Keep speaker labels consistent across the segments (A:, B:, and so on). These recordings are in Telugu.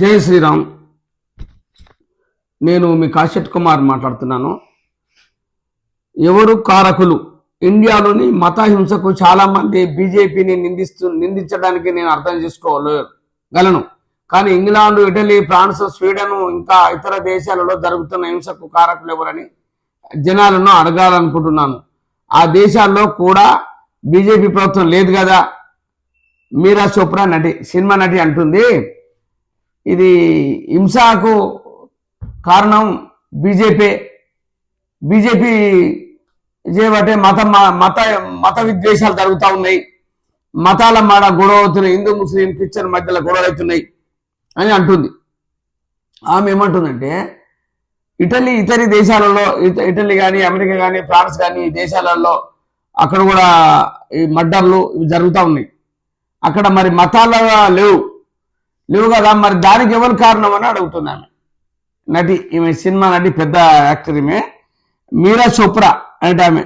A: జై శ్రీరామ్. నేను మీ కాశ్యట్ కుమార్ మాట్లాడుతున్నాను. ఎవరు కారకులు? ఇండియాలోని మత హింసకు చాలామంది బీజేపీని నిందిస్తూ నిందించడానికి నేను అర్థం చేసుకోగలను కానీ ఇంగ్లాండ్ ఇటలీ ఫ్రాన్స్ స్వీడన్ ఇంకా ఇతర దేశాలలో జరుగుతున్న హింసకు కారకులు ఎవరని జనాలను అడగాలనుకుంటున్నాను. ఆ దేశాల్లో కూడా బీజేపీ ప్రభుత్వం లేదు కదా? మీరా చోప్రా నటి సినిమా నటి అంటుంది. ఇది హింసకు కారణం బీజేపీ. బీజేపీ చేయబట్టే మత మత మత విద్వేషాలు జరుగుతూ ఉన్నాయి. మతాల మాడ గొడవ అవుతున్నాయి. హిందూ ముస్లిం క్రిస్టియన్ మధ్యలో గొడవలు అవుతున్నాయి అని అంటుంది. ఆమె ఏమంటుందంటే ఇటలీ ఇతర దేశాలలో ఇట- ఇటలీ కానీ అమెరికా కానీ ఫ్రాన్స్ కానీ ఈ దేశాలలో అక్కడ కూడా ఈ మర్డర్లు ఇవి జరుగుతూ ఉన్నాయి. అక్కడ మరి మతాల లేవు. లేవు కదా మరి దానికి ఎవరు కారణం అని అడుగుతున్నాను. నటి ఈమె సినిమా నటి పెద్ద యాక్టర్ ఈమె. మీరా చోప్రా అంటే ఆమె.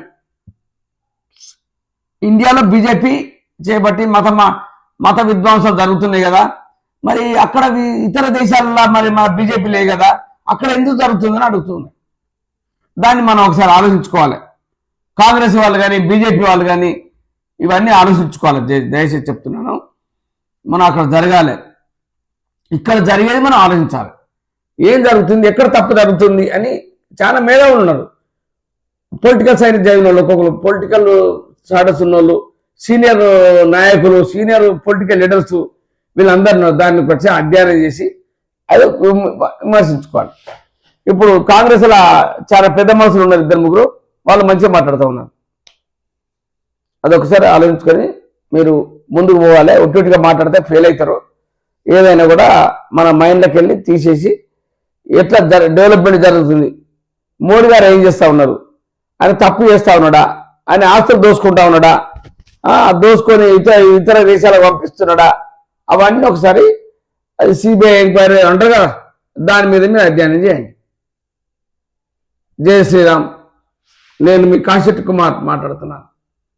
A: ఇండియాలో బీజేపీ చేపట్టి మత మత విధ్వంసాలు జరుగుతున్నాయి కదా. మరి అక్కడ ఇతర దేశాలలో మరి మన బీజేపీ లేవు కదా. అక్కడ ఎందుకు జరుగుతుందని అడుగుతుంది దాన్ని మనం ఒకసారి ఆలోచించుకోవాలి. కాంగ్రెస్ వాళ్ళు కానీ బీజేపీ వాళ్ళు కానీ ఇవన్నీ ఆలోచించుకోవాలి. దయచేసి చెప్తున్నాను. మనం అక్కడ జరగాలి. ఇక్కడ జరిగేది మనం ఆలోచించాలి. ఏం జరుగుతుంది? ఎక్కడ తప్పు జరుగుతుంది? అని చాలా మేధావులు ఉన్నారు. పొలిటికల్ సైన్స్ చదివిన వాళ్ళు ఒక్కొక్కరు పొలిటికల్ స్టాటస్ ఉన్న వాళ్ళు సీనియర్ నాయకులు సీనియర్ పొలిటికల్ లీడర్స్ వీళ్ళందరూ దాన్ని వచ్చి అధ్యయనం చేసి అది విమర్శించుకోవాలి. ఇప్పుడు కాంగ్రెస్లో చాలా పెద్ద మనుషులు ఉన్నారు ఇద్దరు ముగ్గురు. వాళ్ళు మంచిగా మాట్లాడుతూ ఉన్నారు. అదొకసారి ఆలోచించుకొని మీరు ముందుకు పోవాలి. ఒట్టొట్టిగా మాట్లాడితే ఫెయిల్ అవుతారు. ఏదైనా కూడా మన మైండ్లోకి వెళ్ళి తీసేసి ఎట్లా డెవలప్మెంట్ జరుగుతుంది? మోడీ గారు ఏం చేస్తా ఉన్నారు? ఆయన తప్పు చేస్తా ఉన్నాడా? ఆయన ఆస్తులు దోసుకుంటా ఉన్నాడా? దోసుకొని ఇతర ఇతర దేశాలకు పంపిస్తున్నాడా? అవన్నీ ఒకసారి అది సిబిఐ ఎంక్వైరీ అంటారు కదా దాని మీద మీరు అధ్యయనం చేయండి. జయ శ్రీరామ్. నేను మీ కాశెట్ కుమార్ మాట్లాడుతున్నాను.